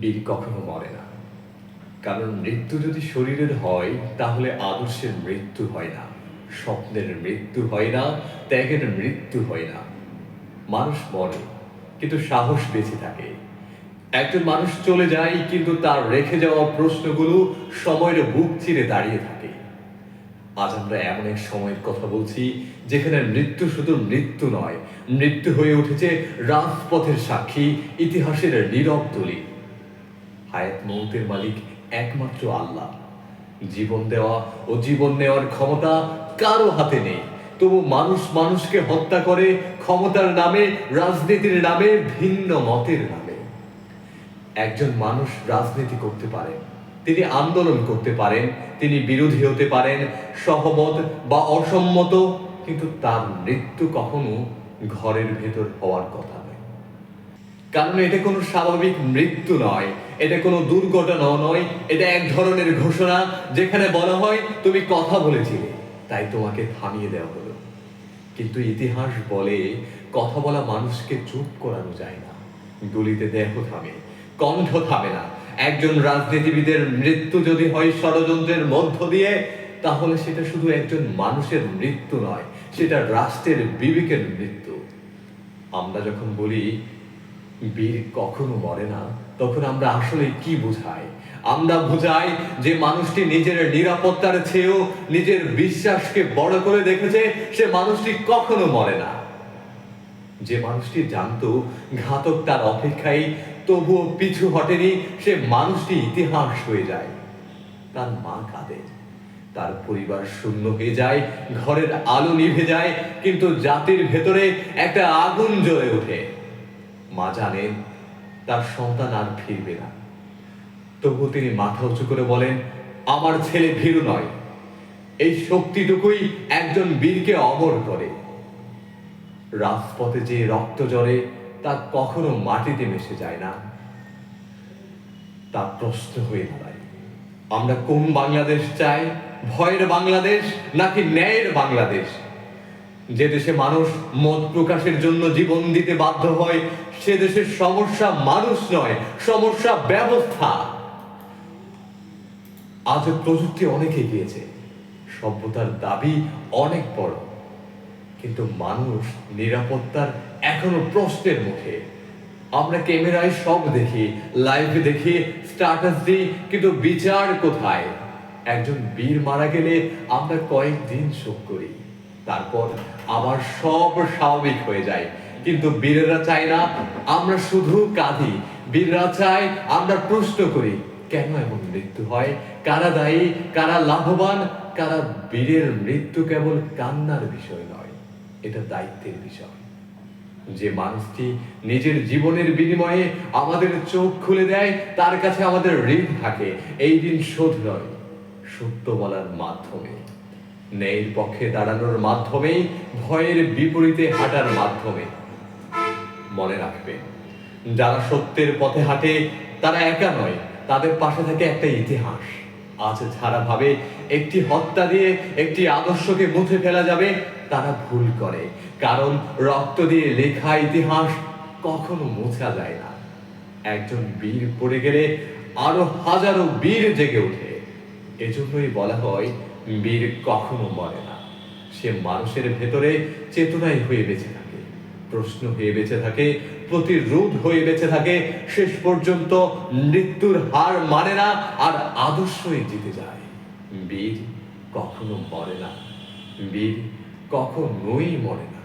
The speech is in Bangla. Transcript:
বীর কখনো মরে না। কারণ মৃত্যু যদি শরীরের হয়, তাহলে আদর্শের মৃত্যু হয় না। স্বপ্নের মৃত্যু হয় না, ত্যাগের মৃত্যু হয় না। মানুষ মরে, কিন্তু সাহস বেঁচে থাকে। একজন মানুষ চলে যায়, কিন্তু তার রেখে যাওয়া প্রশ্নগুলো সময়ের বুক চিরে দাঁড়িয়ে থাকে। আজ আমরা এমন এক সময়ের কথা বলছি, যেখানে মৃত্যু শুধু মৃত্যু নয়, মৃত্যু হয়ে উঠেছে রাজপথের সাক্ষী, ইতিহাসের নীরব দলিল। হায়াত মৌতের মালিক একমাত্র আল্লাহ। জীবন দেওয়া ও জীবন নেওয়ার ক্ষমতা কারও হাতে নেই। তবু মানুষ মানুষকে হত্যা করে ক্ষমতার নামে, রাজনীতির নামে, ভিন্ন মতের নামে। একজন মানুষ রাজনীতি করতে পারেন, তিনি আন্দোলন করতে পারেন, তিনি বিরোধী হতে পারেন, সহমত বা অসম্মত, কিন্তু তার মৃত্যু কখনো ঘরের ভেতর হওয়ার কথা নয়। কারণ এটা কোনো স্বাভাবিক মৃত্যু নয়। এটা কোনো দুর্ঘটনাও নয়। এটা এক ধরনের ঘোষণা যেখানে বলা হয়, তুমি কথা বলেছিলে, তাই তোমাকে থামিয়ে দেওয়া হলো। কিন্তু ইতিহাস বলে, কথা বলা মানুষকে চুপ করানো যায় না। গুলিতে দেহ থামে, কণ্ঠ থামে না। একজন রাজনীতিবিদের মৃত্যু যদি হয় ষড়যন্ত্রের মধ্য দিয়ে, তাহলে সেটা শুধু একজন মানুষের মৃত্যু নয়, সেটা রাষ্ট্রের বিবেকের মৃত্যু। আমরা যখন বলি বীর কখনো মরে না, তখন আমরা আসলে কি বোঝাই? আমরা বোঝাই যে মানুষটি নিজের নিরাপত্তার চেয়েও নিজের বিশ্বাসকে বড় করে দেখেছে, সে মানুষটি কখনো মরে না। যে মানুষটি জানতো ঘাতক তার অপেক্ষায়, তবুও পিছু হটেনি, সে মানুষটি ইতিহাস হয়ে যায়। তার মা কাঁদে। তার পরিবার শূন্য হয়ে যায়, ঘরের আলো নিভে যায়, কিন্তু জাতির ভেতরে একটা আগুন জ্বলে ওঠে। মা জানেন তার সন্তান আর ফিরবে না। তবু তিনি মাথা উঁচু করে বলেন, আমার ছেলে ভীরু নয়। এই শক্তিটুকুই একজন বীরকে অমর করে। রাজপথে যে রক্ত জরে তা কখনো মাটিতে মিশে যায় না। তা প্রশ্ন হয়ে দাঁড়ায়। আমরা কোন বাংলাদেশ চাই? ভয়ের বাংলাদেশ নাকি ন্যায়ের বাংলাদেশ? যে দেশে মানুষ মত প্রকাশের জন্য জীবন দিতে বাধ্য হয়, সে দেশের সমস্যা মানুষ নয়, সমস্যা ব্যবস্থা। আজ প্রযুক্তি অনেক এগিয়েছে, সভ্যতার দাবি অনেক বড়, কিন্তু মানুষ নিরাপত্তার এখনও প্রশ্নের মুখে। আমরা ক্যামেরায় সব দেখি, লাইভ দেখি স্ট্যাটাস দিই, কিন্তু বিচার কোথায়? একজন বীর মারা গেলে আমরা কয়েকদিন শোক করি। তারপর আবার সব স্বাভাবিক হয়ে যায়। কিন্তু বীরেরা চায় না, আমরা শুধু কাঁদি। বীররা চায় আমরা প্রশ্ন করি, কেন এমন মৃত্যু হয়? কারা দায়ী? কারা লাভবান? কারা বীরের মৃত্যু কেবল কান্নার বিষয় নয়, এটা দায়িত্বের বিষয়। যে মানুষটি নিজের জীবনের বিনিময়ে আমাদের চোখ খুলে দেয়, তার কাছে আমাদের ঋণ থাকে। এই দিন শোধ নয়, সত্য বলার মাধ্যমে। ন্যায়ের পক্ষে দাঁড়ানোর মাধ্যমে ভয়ের বিপরীতে হাঁটার মাধ্যমে। মনে রাখবে, যারা সত্যের পথে হাঁটে, তারা একা নয়, তাদের পাশে থাকে একটা ইতিহাস। আজ যারা ভাবে একটি হত্যা দিয়ে একটি আদর্শকে মুছে ফেলা যাবে, তারা ভুল করে। কারণ রক্ত দিয়ে লেখা ইতিহাস কখনো মোছা যায় না। একজন বীর পড়ে গেলে আরও হাজারো বীর জেগে ওঠে। এজন্যই বলা হয় বীর কখনো মরে না। সে মানুষের ভেতরে চেতনায় হয়ে বেঁচে থাকে। প্রশ্ন হয়ে বেঁচে থাকে, প্রতিরোধ হয়ে বেঁচে থাকে, শেষ পর্যন্ত মৃত্যুর হার মানে না আর আদর্শই জিতে যায়। বীর কখনো মরে না। বীর কখনোই মরে না।